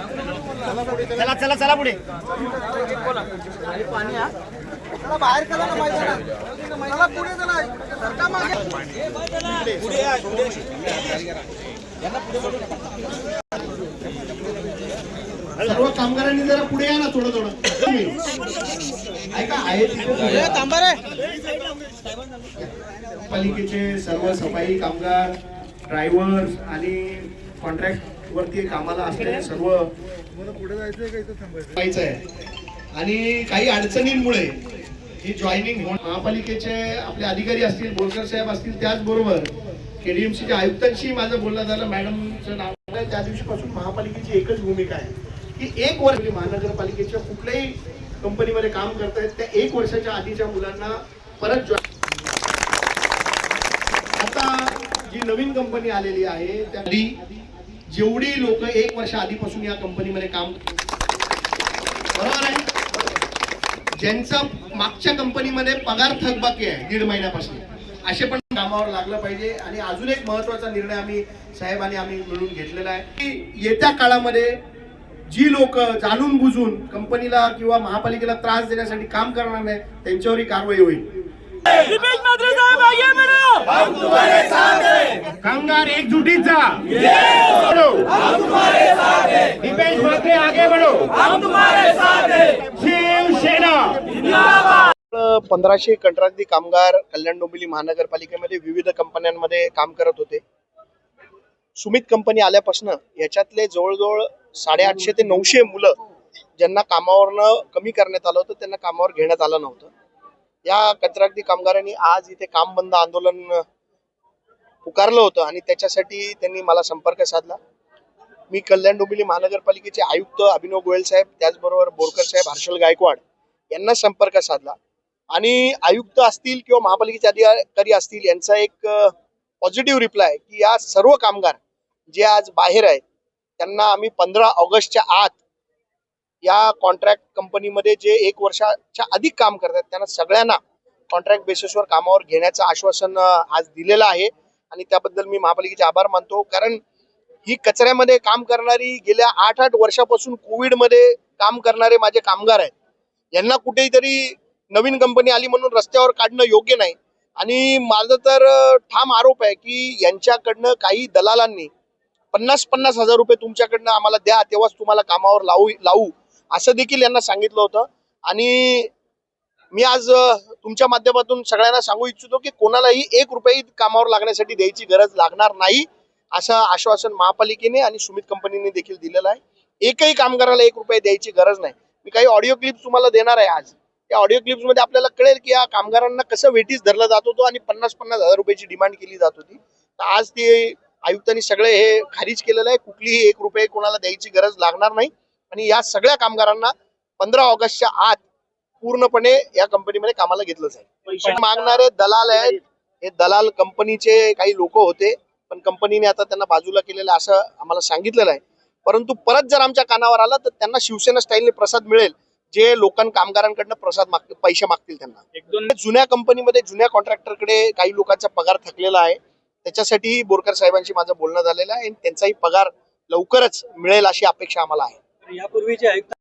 चला चला चला पुढे. बाहेर करा ना मैदानात. मला पुढे चला. सरका मागे. सर्व कामगारांनी जरा पुढे या ना थोडं थोडं. ऐका आहे तिथे थांबा रे. पालिकेचे सर्व सफाई कामगार ड्रायव्हर्स आणि कॉन्ट्रॅक्ट वरती कामाला असलेले सर्व व्हायचं आहे आणि काही अडचणींमुळे ही जॉईनिंग महापालिकेचे आपले अधिकारी असतील बोरकर साहेब असतील त्याचबरोबर केडीएमसीच्या आयुक्तांशी माझं बोलणं झालं. मॅडमचं नाव आहे त्या दिवशीपासून महापालिकेची एकच भूमिका आहे की एक वर्ष महानगरपालिकेच्या कुठल्याही कंपनीमध्ये काम करतायत त्या एक वर्षाच्या आधीच्या मुलांना परत जॉईन आता जी नवीन कंपनी आलेली आहे त्या जेवढी लोक एक वर्ष आधीपासून या कंपनीमध्ये काम बरोबर आहे? ज्यांचा मागच्या कंपनीमध्ये पगार थकबाकी आहे दीड महिन्यापासून. असे पण कामावर लागलं पाहिजे आणि अजून एक महत्त्वाचा निर्णय आम्ही साहेबांनी आम्ही मिळून घेतलेला आहे की येत्या काळामध्ये जी लोक जाणून बुजून कंपनीला किंवा महापालिकेला त्रास देण्यासाठी काम करणार नाही त्यांच्यावरही कारवाई होईल. एकजुटीचा. दीपेश आगे बढो. शिवसेना. पंधराशे कंत्राटी कामगार कल्याण डोंबिवली महानगरपालिकेमध्ये विविध कंपन्यांमध्ये काम करत होते. सुमित कंपनी आल्यापासून याच्यातले जवळजवळ साडेआठशे ते नऊशे मुलं ज्यांना कामावरनं कमी करण्यात आलं होतं त्यांना कामावर घेण्यात आलं नव्हतं. या कंत्राटी कामगारांनी आज इथे काम बंद आंदोलन पुकारलं होतं आणि त्याच्यासाठी त्यांनी मला संपर्क साधला. मी कल्याण डोंबिवली महानगरपालिकेचे आयुक्त अभिनव गोयल साहेब त्याचबरोबर बोरकर साहेब हर्षल गायकवाड यांना संपर्क साधला. आणि आयुक्त असतील किंवा महापालिकेचे अधिकारी असतील यांचा एक पॉझिटिव्ह रिप्लाय की या सर्व कामगार जे आज बाहेर आहेत त्यांना आम्ही पंधरा ऑगस्टच्या आत या कॉन्ट्रॅक्ट कंपनीमध्ये जे एक वर्षाच्या अधिक काम करतात त्यांना सगळ्यांना कॉन्ट्रॅक्ट बेसिसवर कामावर घेण्याचं आश्वासन आज दिलेलं आहे. आणि त्याबद्दल मी महापालिकेचे आभार मानतो. कारण ही कचऱ्यामध्ये काम करणारी गेल्या आठ आठ वर्षापासून कोविडमध्ये काम करणारे माझे कामगार आहेत. यांना कुठेतरी नवीन कंपनी आली म्हणून रस्त्यावर काढणं योग्य नाही. आणि माझं तर ठाम आरोप आहे की यांच्याकडनं काही दलालांनी पन्नास पन्नास हजार रुपये तुमच्याकडनं आम्हाला द्या तेव्हाच तुम्हाला कामावर लावू लावू. असं देखील यांना सांगितलं होतं. आणि मी आज तुमच्या माध्यमातून सगळ्यांना सांगू इच्छितो की कोणालाही एक रुपये कामावर लागण्यासाठी द्यायची गरज लागणार नाही असं आश्वासन महापालिकेने आणि सुमित कंपनीने देखील दिलेलं आहे. एकही कामगाराला एक रुपये द्यायची गरज नाही. मी काही ऑडिओ क्लिप्स तुम्हाला देणार आहे आज. त्या ऑडिओ क्लिप्समध्ये आपल्याला कळेल की या कामगारांना कसं वेटीस धरला जात होतो आणि पन्नास पन्नास हजार रुपयाची डिमांड केली जात होती. तर आज ते आयुक्तांनी सगळे हे खारिज केलेलं आहे. कुठलीही एक रुपये कोणाला द्यायची गरज लागणार नाही. आणि या सगळ्या कामगारांना पंधरा ऑगस्टच्या आत पूर्णपणे या कंपनीमध्ये कामाला घेतलं जाईल मागणारे दलाल आहेत. हे दलाल कंपनीचे काही लोक होते पण कंपनीने आता त्यांना बाजूला केलेलं असं आम्हाला सांगितलेलं आहे. परंतु परत जर आमच्या कानावर आलं तर त्यांना शिवसेना स्टाईलने प्रसाद मिळेल. जे लोकां कामगारांकडनं प्रसाद मागतील पैसे मागतील त्यांना. एक दोन जुन्या कंपनीमध्ये जुन्या कॉन्ट्रॅक्टरकडे काही लोकांचा पगार थकलेला आहे. त्याच्यासाठी बोरकर साहेबांशी माझं बोलणं झालेलं आहे आणि त्यांचाही पगार लवकरच मिळेल अशी अपेक्षा आम्हाला आहे. यापूर्वीचे आयुक्त